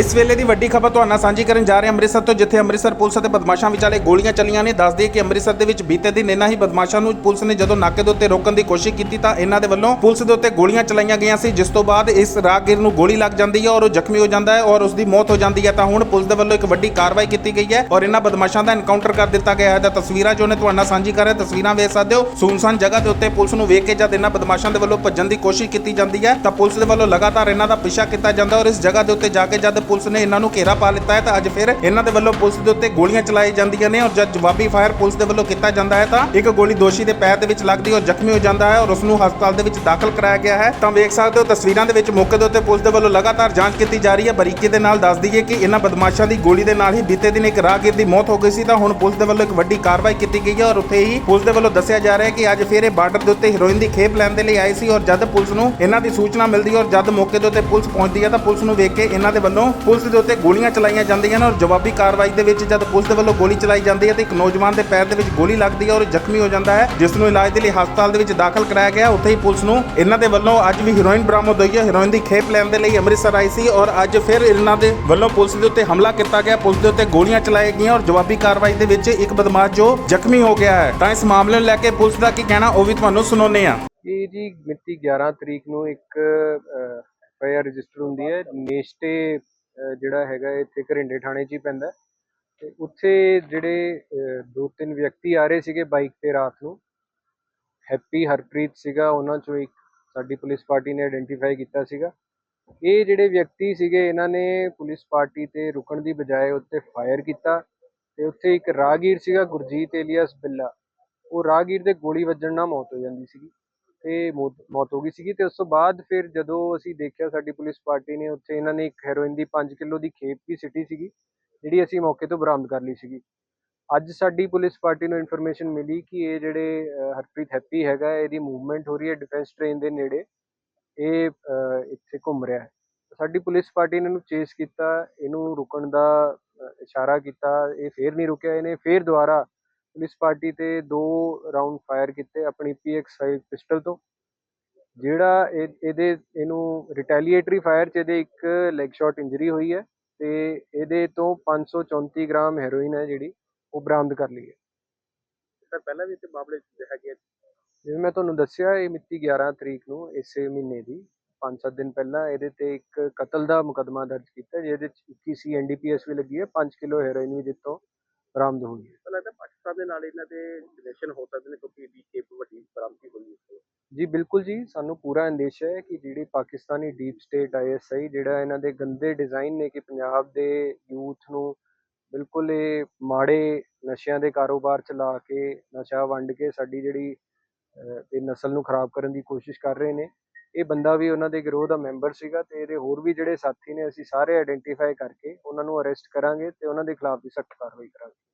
ਇਸ ਵੇਲੇ ਦੀ ਵੱਡੀ ਖਬਰ ਤੁਹਾਨੂੰ ਸਾਂਝੀ ਕਰਨ ਜਾ ਰਹੇ ਅੰਮ੍ਰਿਤਸਰ ਤੋਂ, ਜਿੱਥੇ ਅੰਮ੍ਰਿਤਸਰ ਪੁਲਿਸ ਅਤੇ ਬਦਮਾਸ਼ਾਂ ਵਿਚਾਲੇ ਗੋਲੀਆਂ ਚੱਲੀਆਂ ਨੇ। ਦੱਸ ਕਿ ਅੰਮ੍ਰਿਤਸਰ ਦੇ ਵਿੱਚ ਬੀਤੇ ਦਿਨ ਇਹਨਾਂ ਹੀ ਬਦਮਾਸ਼ਾਂ ਨੂੰ ਪੁਲਿਸ ਨੇ ਜਦੋਂ ਨਾਕੇ ਦੇ ਉੱਤੇ ਰੋਕਣ ਦੀ ਕੋਸ਼ਿਸ਼ ਕੀਤੀ ਤਾਂ ਇਹਨਾਂ ਦੇ ਵੱਲੋਂ ਪੁਲਿਸ ਦੇ ਉੱਤੇ ਗੋਲੀਆਂ ਚਲਾਈਆਂ ਗਈਆਂ ਸੀ, ਜਿਸ ਤੋਂ ਬਾਅਦ ਇਸ ਰਾਗੀਰ ਨੂੰ ਗੋਲੀ ਲੱਗ ਜਾਂਦੀ ਹੈ ਔਰ ਉਹ ਜ਼ਖਮੀ ਹੋ ਜਾਂਦਾ ਹੈ ਔਰ ਉਸ ਦੀ ਮੌਤ ਹੋ ਜਾਂਦੀ ਹੈ। ਤਾਂ ਹੁਣ ਪੁਲਿਸ ਦੇ ਵੱਲੋਂ ਇੱਕ ਵੱਡੀ ਕਾਰਵਾਈ ਕੀਤੀ ਗਈ ਹੈ ਔਰ ਇਹਨਾਂ ਬਦਮਾਸ਼ਾਂ ਦਾ ਐਨਕਾਊਂਟਰ ਕਰ ਦਿੱਤਾ ਗਿਆ ਹੈ। ਤਾਂ ਤਸਵੀਰਾਂ ਜੋ ਨੇ ਤੁਹਾਨੂੰ ਨਾਲ ਸਾਂਝੀ ਕਰ ਰਿਹਾ ਤਸਵੀਰਾਂ ਵੇਖ ਸਕਦੇ ਹੋ। ਸੁਨਸਾਨ ਜਗ੍ਹਾ ਦੇ ਉੱਤੇ ਪੁਲਿਸ ਨੂੰ ਵੇਖ ਕੇ ਜਦ ਇਹਨਾਂ ਬਦਮਾਸ਼ਾਂ ਦੇ ਵੱਲੋਂ ਭੱਜਣ ਦੀ ਕੋਸ਼ਿਸ਼ ਕੀਤੀ ਜਾਂਦੀ ਹੈ ਤਾਂ ਪੁਲਿਸ ਦੇ ਵੱਲੋਂ ਲਗਾਤਾਰ ਇਹਨਾਂ ਦਾ ਪਿੱਛਾ ਕੀਤਾ ਜਾਂਦਾ ਔਰ ਇਸ ਜਗ੍ਹਾ ਦੇ ਉੱਤੇ ਜਾ ਕੇ ਜਦ ਪੁਲਿਸ ਨੇ ਇਹਨਾਂ ਨੂੰ ਘੇਰਾ ਪਾ ਲਿੱਤਾ ਹੈ ਤਾਂ ਅੱਜ ਫਿਰ ਇਹਨਾਂ ਦੇ ਵੱਲੋਂ ਪੁਲਿਸ ਦੇ ਉੱਤੇ ਗੋਲੀਆਂ ਚਲਾਈ ਜਾਂਦੀਆਂ ਨੇ ਔਰ ਜਦ ਜਵਾਬੀ ਫਾਇਰ ਪੁਲਿਸ ਦੇ ਵੱਲੋਂ ਕੀਤਾ ਜਾਂਦਾ ਹੈ ਤਾਂ ਇੱਕ ਗੋਲੀ ਦੋਸ਼ੀ ਦੇ ਪੈਰ ਦੇ ਵਿੱਚ ਲੱਗਦੀ ਔਰ ਜ਼ਖਮੀ ਹੋ ਜਾਂਦਾ ਹੈ ਔਰ ਉਸ ਨੂੰ ਹਸਪਤਾਲ ਦੇ ਵਿੱਚ ਦਾਖਲ ਕਰਾਇਆ ਗਿਆ ਹੈ। ਤਾਂ ਵੇਖ ਸਕਦੇ ਹੋ ਤਸਵੀਰਾਂ ਦੇ ਵਿੱਚ ਮੌਕੇ ਦੇ ਉੱਤੇ ਪੁਲਿਸ ਦੇ ਵੱਲੋਂ ਲਗਾਤਾਰ ਜਾਂਚ ਕੀਤੀ ਜਾ ਰਹੀ ਹੈ। ਬਰੀਕੀ ਦੇ ਨਾਲ ਦੱਸ ਦਈਏ ਕਿ ਇਹਨਾਂ ਬਦਮਾਸ਼ਾਂ ਦੀ ਗੋਲੀ ਦੇ ਨਾਲ ਹੀ ਬੀਤੇ ਦਿਨ ਇੱਕ ਰਾਹਗੀਰ ਦੀ ਮੌਤ ਹੋ ਗਈ ਸੀ ਤਾਂ ਹੁਣ ਪੁਲਿਸ ਦੇ ਵੱਲੋਂ ਇੱਕ ਵੱਡੀ ਕਾਰਵਾਈ ਕੀਤੀ ਗਈ ਹੈ ਔਰ ਉੱਥੇ ਹੀ ਪੁਲਿਸ ਦੇ ਵੱਲੋਂ ਦੱਸਿਆ ਜਾ ਰਿਹਾ ਹੈ ਕਿ ਅੱਜ ਫਿਰ ਇਹ ਬਾਰਡਰ ਦੇ ਉੱਤੇ ਹੀਰੋਇਨ ਦੀ ਖੇਪ ਲੈਣ ਦੇ ਲਈ ਆਏ ਸੀ ਔਰ ਜਦ ਪੁਲਿਸ ਨੂੰ ਇਹਨਾਂ ਦੀ ਸੂਚਨਾ ਮਿਲਦੀ ਹੈ ਔਰ ਜਦ ਮੌਕੇ ਦੇ ਉੱਤੇ ਪੁਲਿਸ ਪਹੁੰਚਦੀ ਹੈ ਤਾਂ ਪੁਲਿਸ ਨੂੰ ਵੇਖ ਕੇ ਇਹਨਾਂ ਦੇ ਵੱਲੋਂ ਪੁਲਿਸ ਦੇ ਉੱਤੇ ਗੋਲੀਆਂ ਚਲਾਈਆਂ ਜਾਂਦੀਆਂ ਨੇ ਔਰ ਜਵਾਬੀ ਕਾਰਵਾਈ ਦੇ ਵਿੱਚ ਜਦ ਪੁਲਿਸ ਦੇ ਵੱਲੋਂ ਗੋਲੀ ਚਲਾਈ ਜਾਂਦੀ ਹੈ ਤਾਂ ਇੱਕ ਨੌਜਵਾਨ ਦੇ ਪੈਰ ਦੇ ਵਿੱਚ ਗੋਲੀ ਲੱਗਦੀ ਹੈ ਔਰ ਜ਼ਖਮੀ ਹੋ ਜਾਂਦਾ ਹੈ, ਜਿਸ ਨੂੰ ਇਲਾਜ ਦੇ ਲਈ ਹਸਪਤਾਲ ਦੇ ਵਿੱਚ ਦਾਖਲ ਕਰਾਇਆ ਗਿਆ। ਉੱਥੇ ਹੀ ਪੁਲਿਸ ਨੂੰ ਇਹਨਾਂ ਦੇ ਵੱਲੋਂ ਅੱਜ ਵੀ ਹੀਰੋਇਨ ਬਰਾਮਦ ਹੋਈ ਹੈ। ਹੀਰੋਇਨ ਦੀ ਖੇਪ ਲੈਣ ਦੇ ਲਈ ਅੰਮ੍ਰਿਤਸਰ ਆਈ ਸੀ ਔਰ ਅੱਜ ਫਿਰ ਇਹਨਾਂ ਦੇ ਵੱਲੋਂ ਪੁਲਿਸ ਦੇ ਉੱਤੇ ਹਮਲਾ ਕੀਤਾ ਗਿਆ। ਪੁਲਿਸ ਦੇ ਉੱਤੇ ਗੋਲੀਆਂ ਚਲਾਈ ਗਈਆਂ ਔਰ ਜਵਾਬੀ ਕਾਰਵਾਈ ਦੇ ਵਿੱਚ ਇੱਕ ਬਦਮਾਸ਼ ਜੋ ਜ਼ਖਮੀ ਹੋ ਗਿਆ ਹੈ। ਤਾਂ ਇਸ ਮਾਮਲੇ ਨੂੰ ਲੈ ਕੇ ਪੁਲਿਸ ਦਾ ਕੀ ਕਹਿਣਾ, ਉਹ ਵੀ ਤੁਹਾਨੂੰ ਸੁਣਾਉਂਦੇ ਹਾਂ। ਇਹ ਜੀ, ਮਿਤੀ 11 ਤਰੀਕ ਨੂੰ ਇੱਕ ਐਫਆਈਆਰ ਰਜਿਸਟਰ ਹੁੰਦੀ ਹੈ। ਨੇਸ਼ਟੇ ਜਿਹੜਾ ਹੈਗਾ ਇੱਥੇ ਘਰਿੰਡੇ ਥਾਣੇ 'ਚ ਹੀ ਪੈਂਦਾ ਹੈ। ਤੇ ਉੱਥੇ ਜਿਹੜੇ ਦੋ ਤਿੰਨ ਵਿਅਕਤੀ ਆ ਰਹੇ ਸੀਗੇ ਬਾਈਕ ਤੇ ਰਾਤ ਨੂੰ। ਹੈਪੀ ਹਰਪ੍ਰੀਤ ਸੀਗਾ, ਉਹਨਾਂ ਚੋਂ ਇੱਕ ਸਾਡੀ ਪੁਲਿਸ ਪਾਰਟੀ ਨੇ ਆਇਡੈਂਟੀਫਾਈ ਕੀਤਾ ਸੀਗਾ। ਇਹ ਜਿਹੜੇ ਵਿਅਕਤੀ ਸੀਗੇ, ਇਹਨਾਂ ਨੇ ਪੁਲਿਸ ਪਾਰਟੀ ਤੇ ਰੁਕਣ ਦੀ ਬਜਾਏ ਉੱਤੇ ਫਾਇਰ ਕੀਤਾ ਤੇ ਉੱਥੇ ਇੱਕ ਰਾਹਗੀਰ ਸੀਗਾ, ਗੁਰਜੀਤ ਏਲੀਅਸ ਬਿੱਲਾ। ਉਹ ਰਾਹਗੀਰ ਦੇ ਗੋਲੀ ਵੱਜਣ ਨਾਲ ਮੌਤ ਹੋ ਜਾਂਦੀ ਸੀਗੀ। ਤੇ ਮੌਤ ਮੌਤ ਹੋ ਗਈ ਸੀਗੀ ਤੇ ਉਸ ਤੋਂ ਬਾਅਦ ਫਿਰ ਜਦੋਂ ਅਸੀਂ ਦੇਖਿਆ ਸਾਡੀ ਪੁਲਿਸ ਪਾਰਟੀ ਨੇ ਉੱਥੇ ਇਹਨਾਂ ਨੇ ਇੱਕ ਹੈਰੋਇਨ ਦੀ 5 ਕਿਲੋ ਦੀ ਖੇਪ ਵੀ ਸਿੱਟੀ ਸੀਗੀ, ਜਿਹੜੀ ਅਸੀਂ ਮੌਕੇ ਤੋਂ ਬਰਾਮਦ ਕਰ ਲਈ ਸੀਗੀ। ਅੱਜ ਸਾਡੀ ਪੁਲਿਸ ਪਾਰਟੀ ਨੂੰ ਇਨਫੋਰਮੇਸ਼ਨ ਮਿਲੀ ਕਿ ਇਹ ਜਿਹੜੇ ਹਰਪ੍ਰੀਤ ਹੈਪੀ ਹੈਗਾ, ਇਹਦੀ ਮੂਵਮੈਂਟ ਹੋ ਰਹੀ ਹੈ ਡਿਫੈਂਸ ਟ੍ਰੇਨ ਦੇ ਨੇੜੇ। ਇਹ ਇੱਥੇ ਘੁੰਮ ਰਿਹਾ ਹੈ। ਸਾਡੀ ਪੁਲਿਸ ਪਾਰਟੀ ਨੇ ਇਹਨੂੰ ਚੇਸ ਕੀਤਾ, ਇਹਨੂੰ ਰੁਕਣ ਦਾ ਇਸ਼ਾਰਾ ਕੀਤਾ, ਇਹ ਫੇਰ ਨਹੀਂ ਰੁਕਿਆ, ਇਹਨੇ ਫੇਰ ਦੁਬਾਰਾ ਪੁਲਿਸ ਪਾਰਟੀ ਤੇ ਦੋ ਰਾਉਂਡ ਫਾਇਰ ਕੀਤੇ ਆਪਣੀ PX5 ਪਿਸਟਲ ਤੋਂ। ਜਿਹੜਾ ਇਹ- ਇਹਦੇ ਇਹਨੂੰ ਰਿਟੈਲੀਏਟਰੀ ਫਾਇਰ ਚ ਇਹਦੇ ਇੱਕ ਲੈਗ ਸ਼ਾਟ ਇੰਜਰੀ ਹੋਈ ਹੈ ਤੇ ਇਹਦੇ ਤੋਂ 534 ਗ੍ਰਾਮ ਹੈਰੋਇਨ ਹੈ ਜਿਹੜੀ ਉਹ ਬਰਾਮਦ ਕਰ ਲਈ ਹੈ। ਸਰ ਪਹਿਲਾਂ ਵੀ ਇੱਥੇ ਮਾਮਲੇ ਹੈਗੇ। ਜਿਵੇਂ ਮੈਂ ਤੁਹਾਨੂੰ ਦੱਸਿਆ ਇਹ ਮਿਤੀ 11 ਤਰੀਕ ਨੂੰ ਇਸੇ ਮਹੀਨੇ ਦੀ 5-7 ਦਿਨ ਪਹਿਲਾਂ ਇਹਦੇ ਤੇ ਇੱਕ ਕਤਲ ਦਾ ਮੁਕੱਦਮਾ ਦਰਜ ਕੀਤਾ ਜਿਹਦੇ ਚ 21 ਸੀ ਐਨਡੀਪੀਐਸ ਵੀ ਲੱਗੀ ਹੈ 5 ਕਿਲੋ ਹੈਰੋਇਨ ਵੀ ਜਿੱਤੋਂ ਬਰਾਮਦ ਹੋਈ ਹੈ। ਤਾਂ ਦੇ ਨਾਲ ਇਹਨਾਂ ਦੇ ਰਿਲੇਸ਼ਨ ਹੋ ਸਕਦੇ ਨੇ ਕਿਉਂਕਿ ਇਹਦੀ ਖੇਪ ਵੱਡੀ ਬਰਾਮਦੀ ਹੋਈ ਹੈ। ਜੀ, ਬਿਲਕੁਲ ਜੀ, ਸਾਨੂੰ ਪੂਰਾ ਅੰਦੇਸ਼ਾ ਹੈ ਕਿ ਜਿਹੜੀ ਪਾਕਿਸਤਾਨੀ ਡੀਪ ਸਟੇਟ ਆਈਐਸਆਈ ਜਿਹੜਾ ਇਹਨਾਂ ਦੇ ਗੰਦੇ ਡਿਜ਼ਾਈਨ ਨੇ ਕਿ ਪੰਜਾਬ ਦੇ ਯੂਥ ਨੂੰ ਬਿਲਕੁਲ ਇਹ ਮਾੜੇ ਨਸ਼ਿਆਂ ਦੇ ਕਾਰੋਬਾਰ ਚਲਾ ਕੇ ਨਸ਼ਾ ਵੰਡ ਕੇ ਸਾਡੀ ਜਿਹੜੀ ਇਹ ਨਸਲ ਨੂੰ ਖਰਾਬ ਕਰਨ ਦੀ ਕੋਸ਼ਿਸ਼ ਕਰ ਰਹੇ ਨੇ। ਇਹ ਬੰਦਾ ਵੀ ਉਹਨਾਂ ਦੇ ਗਿਰੋਹ ਦਾ ਮੈਂਬਰ ਸੀਗਾ ਤੇ ਇਹਦੇ ਹੋਰ ਵੀ ਜਿਹੜੇ ਸਾਥੀ ਨੇ, ਅਸੀਂ ਸਾਰੇ ਆਇਡੈਂਟੀਫਾਈ ਕਰਕੇ ਉਹਨਾਂ ਨੂੰ ਅਰੈਸਟ ਕਰਾਂਗੇ ਤੇ ਉਹਨਾਂ ਦੇ ਖਿਲਾਫ ਵੀ ਸਖਤ ਕਾਰਵਾਈ ਕਰਾਂਗੇ।